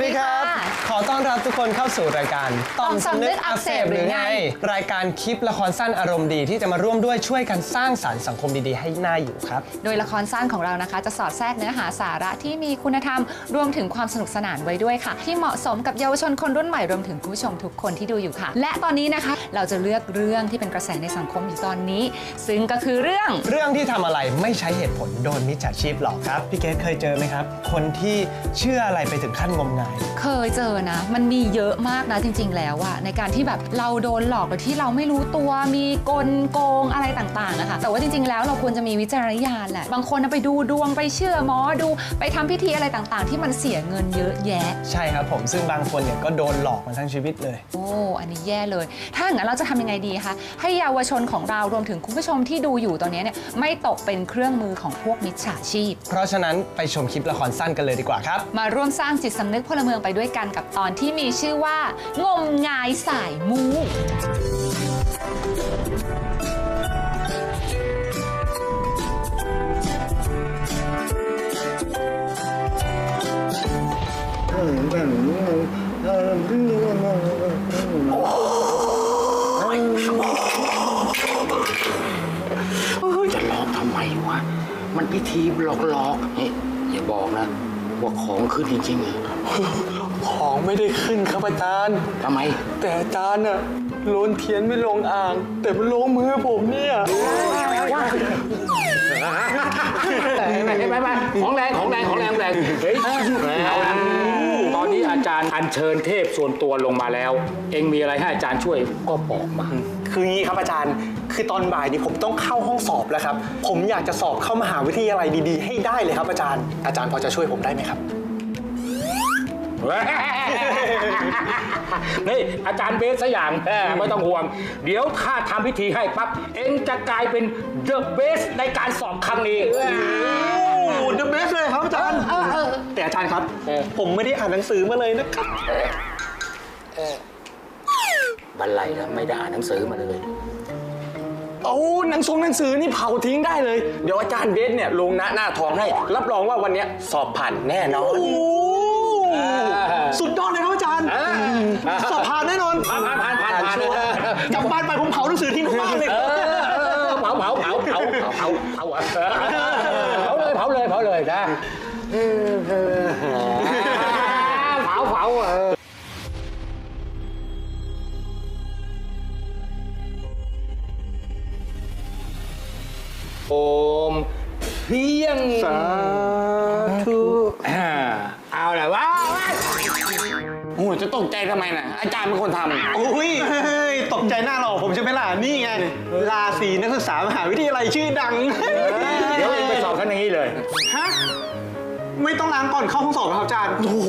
We. ขอต้อนรับทุกคนเข้าสู่รายการต่อมสำนึกอักเสบหรือไง รายการคลิปละครสั้นอารมณ์ดีที่จะมาร่วมด้วยช่วยกันสร้างสรรค์สังคมดีๆให้น่าอยู่ครับ โดยละครสั้นของเรานะคะ จะสอดแทรกเนื้อหาสาระที่มีคุณธรรม รวมถึงความสนุกสนานไว้ด้วยค่ะ ที่เหมาะสมกับเยาวชนคนรุ่นใหม่รวมถึงคุณผู้ชมทุกคนที่ดูอยู่ค่ะ และตอนนี้นะคะ เราจะเลือกเรื่องที่เป็นกระแสในสังคมอยู่ตอนนี้ ซึ่งก็คือเรื่องเรื่องที่ทำอะไรไม่ใช้เหตุผลโดนมิจฉาชีพหลอกครับพี่เกดเคยเจอไหมครับ คนที่เชื่ออะไรไปถึงขั้นงมงายเคยเจอนะ มันมีเยอะมากนะจริง ๆ แล้วอะในการที่แบบเราโดนหลอกโดยที่เราไม่รู้ตัวมีกลโกงอะไรต่างๆนะคะแต่ว่าจริง ๆ แล้วเราควรจะมีวิจารณญาณแหละบางคนนะไปดูดวงไปเชื่อหมอดูไปทำพิธีอะไรต่างๆ ที่มันเสียเงินเยอะแยะ ใช่ครับผมซึ่งบางคนเนี่ยก็โดนหลอกมาทั้งชีวิตเลย โอ้อันนี้แย่เลย ถ้าอย่างนั้นเราจะทำยังไงดีคะให้เยาวชนของเรารวมถึงคุณผู้ชมที่ดูอยู่ตอนนี้เนี่ยไม่ตกเป็นเครื่องมือของพวกมิจฉาชีพ เพราะฉะนั้นไปชมคลิปละครสั้นกันเลยดีกว่าครับ มาร่วมสร้างจิตสำนึกพลเมืองไปด้วยกันกับตอนที่มีชื่อว่า งมงายสายมูจะหลอกทำไมวะ มันพิธีหลอกๆเฮ้ยอย่าบอกนะ ว่าของขึ้นจริงๆอะ ของไม่ได้ขึ้นครับอาจารย์ ทำไม แต่อาจารย์อะโลนเทียนไม่ลงอ่าง แต่มันลงมือผมเนี่ยไม่ไม่ไม่ของแรงของแรงของแรงแรงเฮ้ยเอาละตอนนี้อาจารย์อัญเชิญเทพส่วนตัวลงมาแล้ว เองมีอะไรให้อาจารย์ช่วยก็บอกมา คืองี้ครับอาจารย์ คือตอนบ่ายนี้ผมต้องเข้าห้องสอบแล้วครับ ผมอยากจะสอบเข้ามหาวิทยาลัยดีๆ ให้ได้เลยครับอาจารย์ อาจารย์พอจะช่วยผมได้ไหมครับ นี่อาจารย์เบสสกอย่างแหมไม่ต้องห่วง เดี๋ยวถ้าทำพิธีให้ปั๊บเองจะกลายเป็นเดอะเบสในการสอบครั้งนี้โอ้เดอะเบสเลยครับอาจารย์ แต่อาจารย์ครับเออผมไม่ได้อ่านหนังสือมาเลยนะครับบันไลนะไม่ได้อ่านหนังสือมาเลยโอ้หนังสงหนังสือนี่เผาทิ้งได้เลย เดี๋ยวอาจารย์เบสเนี่ยลงหน้าหน้าทองให้ รับรองว่าวันเนี้ยสอบผ่านแน่นอน โอมเพียงสาธุอ่าเอาแหละว้าวโอ้โหจะตกใจทำไมน่ะ อาจารย์เป็นคนทำโอ้ยตกใจหน้าหรอผมใช่ไหมล่ะ นี่ไงราศีนักศึกษามหาวิทยาลัยชื่อดัง เดี๋ยวเองไปสอบท่านอย่างนี้เลย ฮะ ไม่ต้องล้างก่อนเข้าห้องสอบนะครับอาจารย์ โอ้โห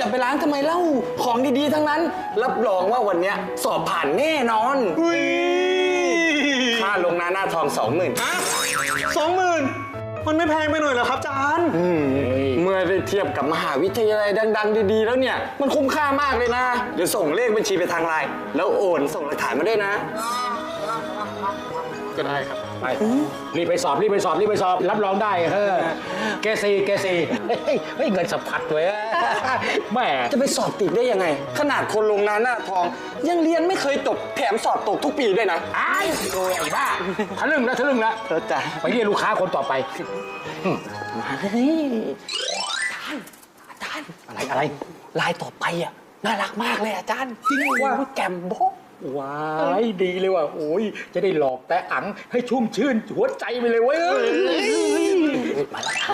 จะไปล้างทำไมเล่า ของดีๆ ทั้งนั้น รับรองว่าวันเนี้ยสอบผ่านแน่นอนอุ้ยค่าลงหน้าหน้าทองสองหมื่น สองหมื่นมันไม่แพงไปหน่อยเหรอครับอาจารย์เมื่อได้เทียบกับมหาวิทยาลัยดัง ๆ ดี ๆ แล้วเนี่ย มันคุ้มค่ามากเลยนะ เดี๋ยวส่งเลขบัญชีไปทางไลน์แล้วโอนส่งหลักฐานมาด้วยนะ ก็ได้ครับ ไปรีบไปสอบรีบไปสอบรีบไปสอบ รับรองได้เออเกซีเกซีเฮ้ยเฮ้ยเงินสะพัดเลยแหม่จะไปสอบติดได้ยังไง ขนาดคนลงหน้าหน้าทอง ยังเรียนไม่เคยจบแถมสอบตกทุกปีด้วยนะไอ้โอ้ยไอ้บ้าทะลึ่งนะทะลึ่งนะเข้าใจไปเรียกลูกค้าคนต่อไปอะไรอะไรลายต่อไปอะน่ารักมากเลยอาจารย์จริงว่าแกมโบะ ว้ายดีเลยว่ะโอ้ยจะได้หลอกแต่อังให้ชุ่มชื่นหัวใจไปเลยเว้ยมาแล้ว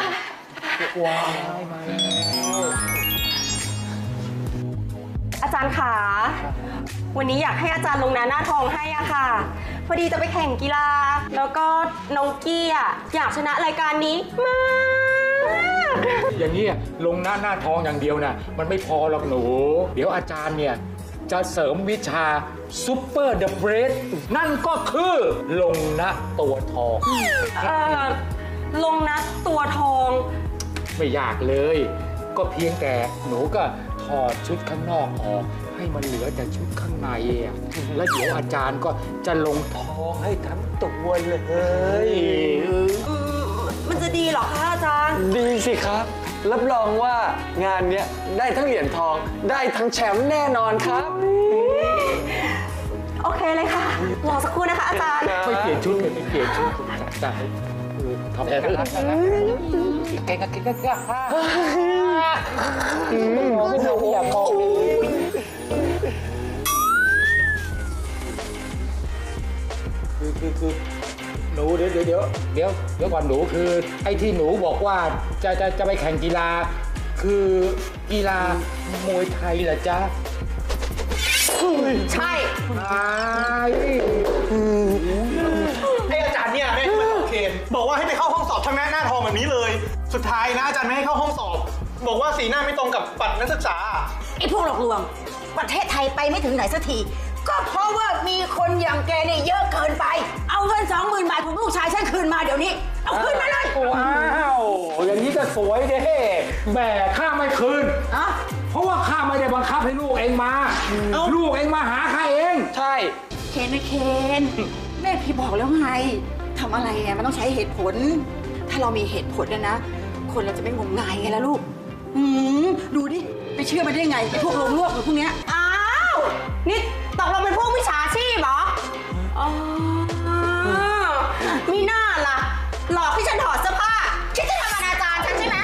อาจารย์ขาวันนี้อยากให้อาจารย์ลงหน้าหน้าทองให้อะค่ะ พอดีจะไปแข่งกีฬา แล้วก็น้องกี้อะอยากชนะรายการนี้มากอย่างนี้ยลงหน้าหน้าทองอย่างเดียวนะมันไม่พอหรอกหนู เดี๋ยวอาจารย์เนี่ย จะเสริมวิชาซูเปอร์เดอะเบรดนั่นก็คือลงหน้าตัวทอง เอ่อลงนะตัวทอง ไม่ยากเลย ก็เพียงแต่หนูก็ถอดชุดข้างนอกออก ให้มันเหลือแต่ชุดข้างในอะแล้วเดี๋ยวอาจารย์ก็จะลงทองให้ทั้งตัวเลย มันจะดีเหรอคะอาจารย์ ดีสิครับ รับรองว่างานเนี้ยได้ทั้งเหรียญทองได้ทั้งแชมป์แน่นอนครับ โอเคเลยค่ะ รอสักครู่นะคะอาจารย์ ไม่เปลี่ยนชุดเลยไม่เปลี่ยนชุดได้เออทำแทนเก่งเก่งเก่งเก่งไม่มองไม่มองอยากมองคือคือคือห นูเดี๋ยวเดี๋ยวเดี๋ยวเดี๋ยวเดี๋ยวก่อนหนูคือ ไอ้ที่หนูบอกว่าจะจะจะไปแข่งกีฬา คือกีฬามวยไทยเหรอจ๊ะใช่ไอ้ไออาจารย์เนี่ยแม่ที่มาสอบเคนบอกว่าให้ไปเข้าห้องสอบชำนาญหน้าทองแบบนี้เลย สุดท้ายนะอาจารย์ไม่ให้เข้าห้องสอบ บอกว่าสีหน้าไม่ตรงกับบัตรนักศึกษา ไอ้พวกหลอกลวง ประเทศไทยไปไม่ถึงไหนสักที ก็เพราะว่ามีคนอย่างแกเนี่ยเยอะเกินไป เอาเงินสองหมื่นบาทของลูกชายฉันคืนมาเดี๋ยวนี้ เอาคืนมาเลยว้าวอย่างนี้ก็สวยเด้แหมข้าไม่คืน อะเพราะว่าข้าไม่ได้บังคับให้ลูกเองมา ลูกเองมาหาข้าเอง ใช่ เคนนะเคนแม่พี่บอกแล้วไงทำอะไรเนี่ยมันต้องใช้เหตุผล ถ้าเรามีเหตุผลเนี่ยนะ คนเราจะไม่งมงายไงล่ะลูกอืมดูดิ ไปเชื่อมันได้ไงไอ้พวกลงลวกหรือพวกเนี้ย อ้าว นี่ ตกลงเป็นพวกวิชาชีพเหรอ อ๋อ มีหน้าล่ะ หลอกให้ฉันถอดเสื้อผ้า คิดจะทำอนาจารฉันใช่ไหม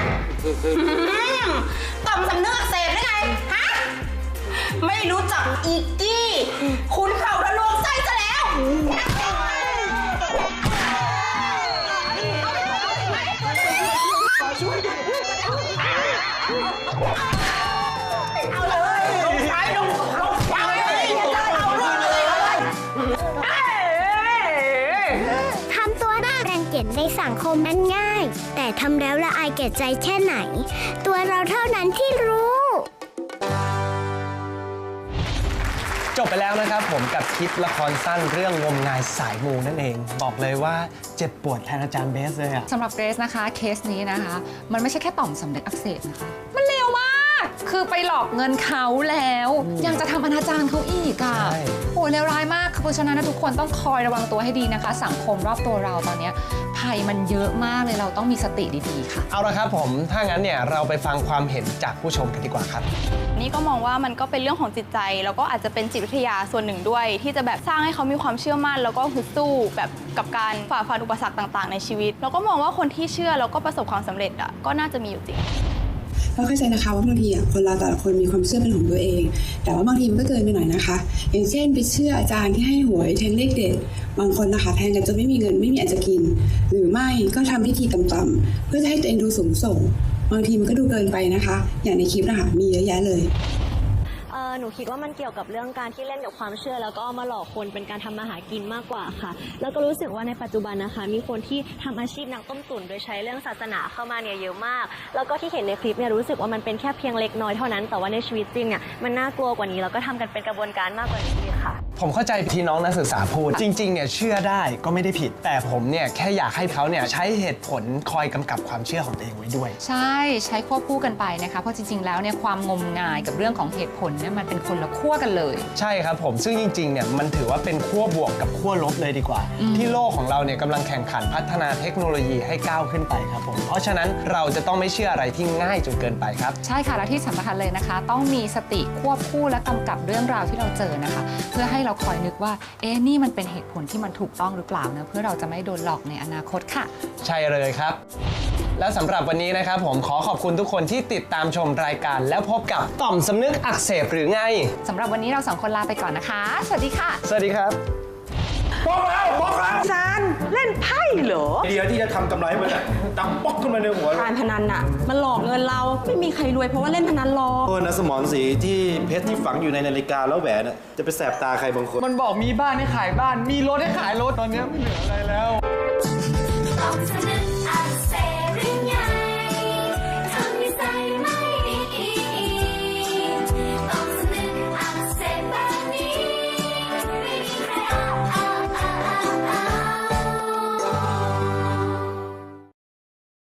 ต่อมสำนึกอักเสบได้ไง ฮะ ไม่รู้จักอีกกี้ คุณ ทำตัวน่ารังเกียจในสังคมนั้นง่าย แต่ทำแล้วละอายแก่ใจแค่ไหน ตัวเราเท่านั้นที่รู้ จบไปแล้วนะครับผมกับคลิปละครสั้นเรื่องงมงายสายมูนั่นเอง บอกเลยว่าเจ็บปวดแทนอาจารย์เบสเลยอะสำหรับเกรซนะคะเคสนี้นะคะ มันไม่ใช่แค่ต่อมสำเร็จอักเสบนะคะมันเลวมาก คือไปหลอกเงินเขาแล้ว ยังจะทำอนาจารเขาอีกอะใช่ โอ้เลวร้ายมากเพราะฉะนั้นนะทุกคนต้องคอยระวังตัวให้ดีนะคะ สังคมรอบตัวเราตอนเนี้ยภัยมันเยอะมากเลยเราต้องมีสติดีๆค่ะ เอาละครับผมถ้างั้นเนี่ยเราไปฟังความเห็นจากผู้ชมกันดีกว่าครับ นี่ก็มองว่ามันก็เป็นเรื่องของจิตใจ แล้วก็อาจจะเป็นจิตวิทยาส่วนหนึ่งด้วย ที่จะแบบสร้างให้เขามีความเชื่อมั่น แล้วก็ฮึดสู้แบบกับการฝ่าฟันอุปสรรคต่าง ๆ ในชีวิต แล้วก็มองว่าคนที่เชื่อแล้วก็ประสบความสำเร็จอะก็น่าจะมีอยู่จริง เราเข้าใจนะคะว่าบางทีอะคนเราแต่ละคนมีความเชื่อเป็นของตัวเอง แต่ว่าบางทีมันก็เกินไปหน่อยนะคะ อย่างเช่นไปเชื่ออาจารย์ที่ให้หวยแทงเลขเด็ดบางคนนะคะแทงกันจนไม่มีเงินไม่มีอาจจะกิน หรือไม่ก็ทำพิธีต่ำๆเพื่อจะให้ตัวเองดูสูงส่ง บางทีมันก็ดูเกินไปนะคะ อย่างในคลิปนะคะมีเยอะแยะเลย หนูคิดว่ามันเกี่ยวกับเรื่องการที่เล่นกับความเชื่อ แล้วก็มาหลอกคนเป็นการทำมาหากินมากกว่าค่ะ แล้วก็รู้สึกว่าในปัจจุบันนะคะ มีคนที่ทำอาชีพนักต้มตุ๋นโดยใช้เรื่องศาสนาเข้ามาเนี่ยเยอะมาก แล้วก็ที่เห็นในคลิปเนี่ยรู้สึกว่ามันเป็นแค่เพียงเล็กน้อยเท่านั้น แต่ว่าในชีวิตจริงเนี่ยมันน่ากลัวกว่านี้แล้วก็ทำกันเป็นกระบวนการมากกว่านี้ค่ะ ผมเข้าใจที่น้องนักศึกษาพูด จริงๆเนี่ยเชื่อได้ก็ไม่ได้ผิด แต่ผมเนี่ยแค่อยากให้เขาเนี่ยใช้เหตุผลคอยกำกับความเชื่อของตัวเองไว้ด้วย ใช่ใช้ควบคู่กันไปนะคะเพราะจริง ๆ แล้วเนี่ยความงมงายกับเรื่องของเหตุผลเนี่ยมันเป็นคนละขั้วกันเลย ใช่ครับผมซึ่งจริงๆเนี่ยมันถือว่าเป็นขั้วบวกกับขั้วลบเลยดีกว่า ที่โลกของเราเนี่ยกำลังแข่งขันพัฒนาเทคโนโลยีให้ก้าวขึ้นไปครับผมเพราะฉะนั้นเราจะต้องไม่เชื่ออะไรที่ง่ายจนเกินไปครับ ใช่ค่ะและที่สำคัญเลยนะคะ ต้องมีสติควบคู่และกำกับเรื่องราวที่เราเจอนะคะ เพื่อให้เราคอยนึกว่า เอ๊ะนี่มันเป็นเหตุผลที่มันถูกต้องหรือเปล่านะเพื่อเราจะไม่โดนหลอกในอนาคตค่ะ ใช่เลยครับ และสำหรับวันนี้นะครับ ผมขอขอบคุณทุกคนที่ติดตามชมรายการ แล้วพบกับต่อมสำนึกอักเสบหรือไงสำหรับวันนี้เราสองคนลาไปก่อนนะคะ สวัสดีค่ะ สวัสดีครับ บอกแล้วบอกแล้วอาจารย์เล่นไพ่เหรอเดียวที่จะทำกำไรมันอะดังป๊อกขึ้นมาในหัวการพนันน่ะ มันหลอกเงินเราไม่มีใครรวยเพราะว่าเล่นพนันหรอกโทษนะสมอนสีที่เพชรที่ฝังอยู่ในนาฬิกาแล้วแหวนน่ะจะไปแสบตาใครบางคน มันบอกมีบ้านให้ขายบ้าน มีรถให้ขายรถ ตอนเนี้ยไม่เหลืออะไรแล้ว